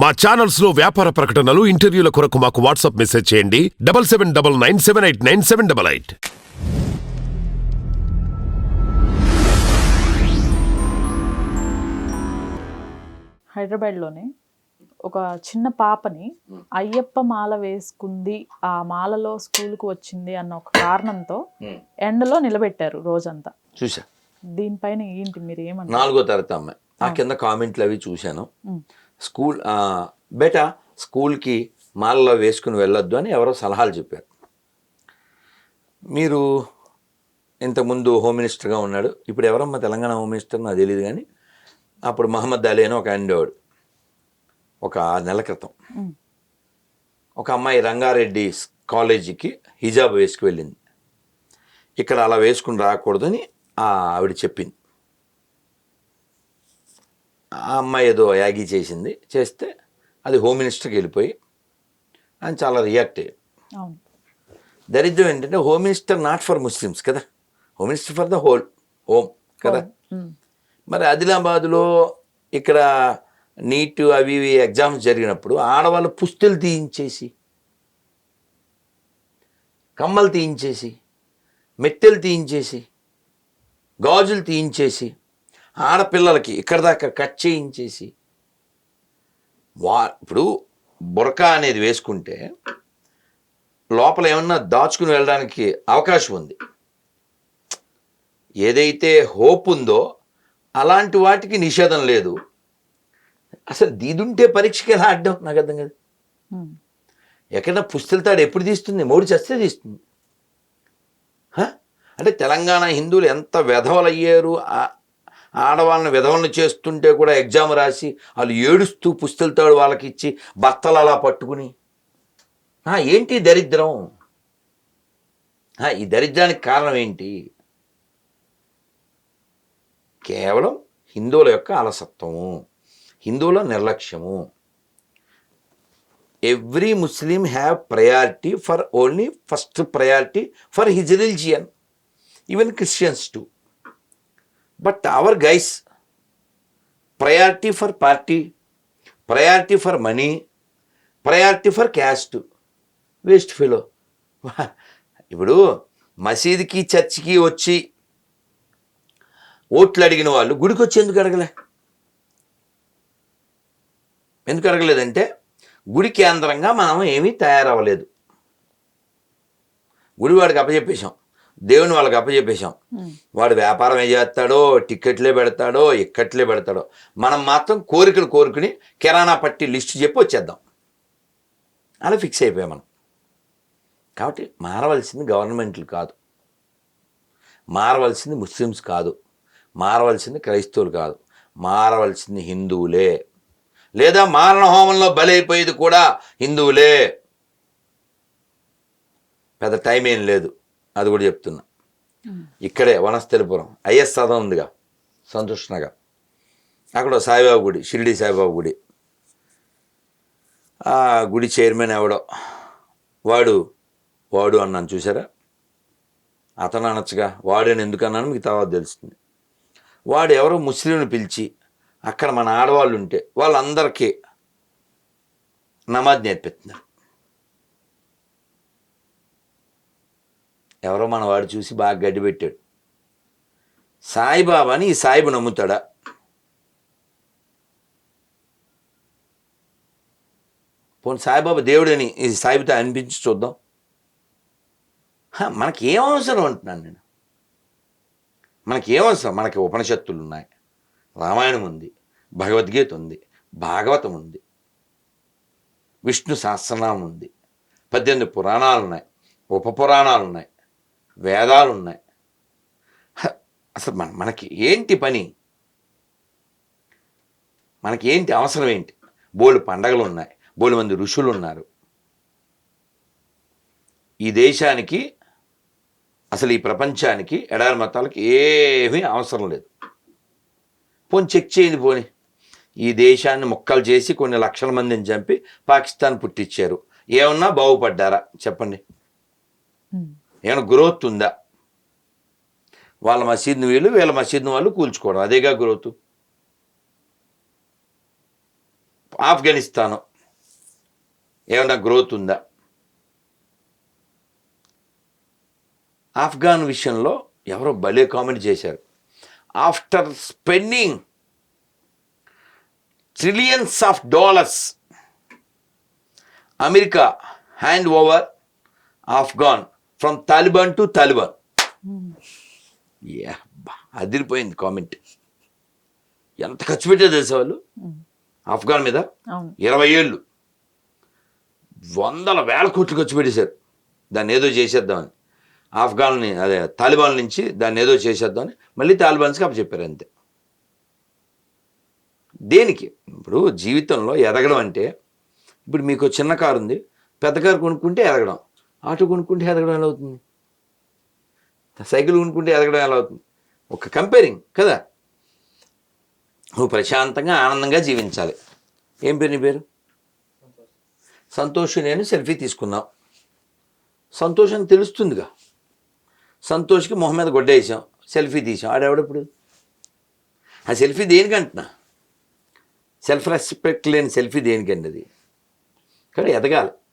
మా ఛానల్స్లో వ్యాపార ప్రకటనలు ఇంటర్వ్యూల కొరకు మాకు వాట్సాప్ మెసేజ్ చేయండి. Double seven double nine seven eight nine seven double eight. హైదరాబాద్లోనే ఒక చిన్న పాపని అయ్యప్ప మాల వేసుకుంది ఆ మాలలో స్కూల్కి వచ్చింది అన్న ఒక కారణంతో ఎండలో నిలబెట్టారు రోజంతా. చూసా దీనిపైన ఏంటి మీరు ఏమంటారు? నాలుగో తరగతి అమ్మాయి. ఆ కింద కామెంట్లు అవి చూశాను. స్కూల్ బేటా స్కూల్కి మాలలో వేసుకుని వెళ్ళొద్దు అని ఎవరో సలహాలు చెప్పారు. మీరు ఇంతకుముందు హోమ్ మినిస్టర్గా ఉన్నాడు. ఇప్పుడు ఎవరమ్మా తెలంగాణ హోమ్ మినిస్టర్ నాకు తెలియదు కానీ అప్పుడు మహమ్మద్ అలీ అని ఒక ఉండేవాడు ఒక ఆరు నెలల క్రితం. ఒక అమ్మాయి రంగారెడ్డి కాలేజీకి హిజాబ్ వేసుకు వెళ్ళింది ఇక్కడ అలా వేసుకుని రాకూడదని ఆవిడ చెప్పింది. ఆ అమ్మాయి ఏదో యాగి చేసింది. చేస్తే అది హోమ్ మినిస్టర్కి వెళ్ళిపోయి ఆయన చాలా రియాక్ట్ అవును. దరిద్రం ఏంటంటే home minister not for Muslims కదా. Home minister for the whole home కదా. మరి ఆదిలాబాద్లో ఇక్కడ నీట్ అవి ఇవి ఎగ్జామ్స్ జరిగినప్పుడు ఆడవాళ్ళు పుస్తులు తీయించేసి కమ్మలు తీయించేసి మెట్టెలు తీయించేసి గాజులు తీయించేసి ఆడపిల్లలకి ఇక్కడ దాకా కట్ చేయించేసి వా ఇప్పుడు బురకా అనేది వేసుకుంటే లోపల ఏమన్నా దాచుకుని వెళ్ళడానికి అవకాశం ఉంది. ఏదైతే హోప్ ఉందో అలాంటి వాటికి నిషేధం లేదు. అసలు దీదుంటే పరీక్షకి ఎలా ఆడడం నాకు అర్థం కాదు. ఉమ్. ఎక్కడన్నా పుస్తెలతాడు ఎప్పుడు తీస్తుంది? మోడి చస్తే తీస్తుంది? అంటే తెలంగాణ హిందువులు ఎంత వెధవలు అయ్యారు ఆ- ఆడవాళ్ళని విధవలను చేస్తుంటే కూడా ఎగ్జామ్ రాసి వాళ్ళు ఏడుస్తూ పుస్తెలతాడు వాళ్ళకి ఇచ్చి బత్తలు అలా పట్టుకుని. ఏంటి దరిద్రం? ఈ దరిద్రానికి కారణం ఏంటి? కేవలం హిందువుల యొక్క అలసత్వము హిందువుల నిర్లక్ష్యము. Every Muslim have priority for only first priority for his religion. Even Christians too. But our guys priority for party priority for money priority for caste waste fellow ఇప్పుడు మసీదుకి చర్చికి వచ్చి ఓట్లు అడిగిన వాళ్ళు గుడికి వచ్చి ఎందుకు అడగలే? ఎందుకు అడగలేదంటే గుడి కేంద్రంగా మనం ఏమీ తయారవ్వలేదు. గుడివాడికి అప్పచెప్పేశాం. దేవుని వాళ్ళకి అప్పచెప్పేశాం. వాడు వ్యాపారం ఏం చేస్తాడో టిక్కెట్లే పెడతాడో ఇక్కట్లే పెడతాడో. మనం మాత్రం కోరికలు కోరుకుని కిరాణా పట్టి లిస్ట్ చెప్పి వచ్చేద్దాం. అలా ఫిక్స్ అయిపోయాం మనం. కాబట్టి మారవలసింది గవర్నమెంట్లు కాదు. మారవలసింది ముస్లిమ్స్ కాదు. మారవలసింది క్రైస్తవులు కాదు. మారవలసింది హిందువులే. లేదా మారణ హోమంలో బలైపోయేది కూడా హిందువులే. పెద్ద టైం ఏం లేదు. అది కూడా చెప్తున్నా. ఇక్కడే వనస్థలిపురం ఐఎస్ సదం ఉందిగా సంతోష్ నగర్. అక్కడ సాయిబాబా గుడి షిరిడి సాయిబాబా గుడి. ఆ గుడి చైర్మన్ ఎవడో వాడు వాడు అన్నాను చూసారా? అతను అనొచ్చుగా వాడని ఎందుకు అన్నాను మీకు తర్వాత తెలుస్తుంది. వాడు ఎవరో ముస్లింని పిలిచి అక్కడ మన ఆడవాళ్ళు ఉంటే వాళ్ళందరికీ నమాజ్ నేర్పిస్తున్నారు. ఎవరో మన వాడు చూసి బాగా గడ్డి పెట్టాడు. సాయిబాబాని ఈ సాయిబు నమ్ముతాడా? పోనీ సాయిబాబా దేవుడని ఈ సాయిబుతో అనిపించి చూద్దాం. మనకి ఏం అవసరం అంటున్నాను నేను. మనకి ఏం అవసరం? మనకి ఉపనిషత్తులు ఉన్నాయి. రామాయణం ఉంది భగవద్గీత ఉంది భాగవతం ఉంది విష్ణు సహస్రనామం ఉంది పద్దెనిమిది పురాణాలు ఉన్నాయి ఉప పురాణాలు ఉన్నాయి. వేదాలు ఉన్నాయి అసలు మన మనకి ఏంటి పని? మనకి ఏంటి అవసరం ఏంటి? బోలు పండగలు ఉన్నాయి బోలు మంది ఋషులు ఉన్నారు ఈ దేశానికి అసలు ఈ ప్రపంచానికి ఎడారి మతాలకి ఏమీ అవసరం లేదు. పోని చెక్ చేయండి పోని. ఈ దేశాన్ని ముక్కలు చేసి కొన్ని లక్షల మందిని చంపి పాకిస్తాన్ పుట్టించారు ఏమన్నా బాగుపడ్డారా? చెప్పండి. ఏమైనా గ్రోత్ ఉందా? వాళ్ళ మసీద్ని వీళ్ళు వీళ్ళ మసీద్ని వాళ్ళు కూల్చుకోవడం. అదేగా గ్రోత్ ఆఫ్ఘనిస్తాను. ఏమైనా గ్రోత్ ఉందా? ఆఫ్ఘాన్ విషయంలో ఎవరో భలే కామెంట్ చేశారు. After spending trillions of dollars America hand over Afghan from Taliban to Taliban అదిరిపోయింది కామెంట్ ఎంత ఖర్చు పెట్టారు తెలుసా వాళ్ళు? ఆఫ్ఘాన్ మీద? ఇరవై ఏళ్ళు. వందల వేల కోట్లు ఖర్చు పెట్టేశారు. దాన్ని ఏదో చేసేద్దామని. ఆఫ్ఘాన్ని అదే తాలిబాన్ నుంచి దాన్ని ఏదో చేసేద్దామని మళ్ళీ తాలిబాన్స్కి అప్పచెప్పారు అంతే. దేనికి? ఇప్పుడు జీవితంలో ఎదగడం అంటే ఇప్పుడు మీకు చిన్న కారు ఉంది పెద్ద కారు కొనుక్కుంటే ఎదగడం. ఆటో కొనుక్కుంటే ఎదగడం ఎలా అవుతుంది? సైకిల్ కొనుక్కుంటే ఎదగడం ఎలా అవుతుంది? ఒక కంపేరింగ్ కదా? నువ్వు ప్రశాంతంగా ఆనందంగా జీవించాలి. ఏం పేరు నీ పేరు? సంతోష్ నేను సెల్ఫీ తీసుకున్నాం. సంతోషం తెలుస్తుందిగా. సంతోష్కి మొహం మీద గొడ్డేసాం సెల్ఫీ తీసాం. ఆడేవాడప్పుడు? ఆ సెల్ఫీ దేనికంటున్నా సెల్ఫ్ రెస్పెక్ట్ లేని సెల్ఫీ దేనికండి అది? కానీ ఎదగాలి.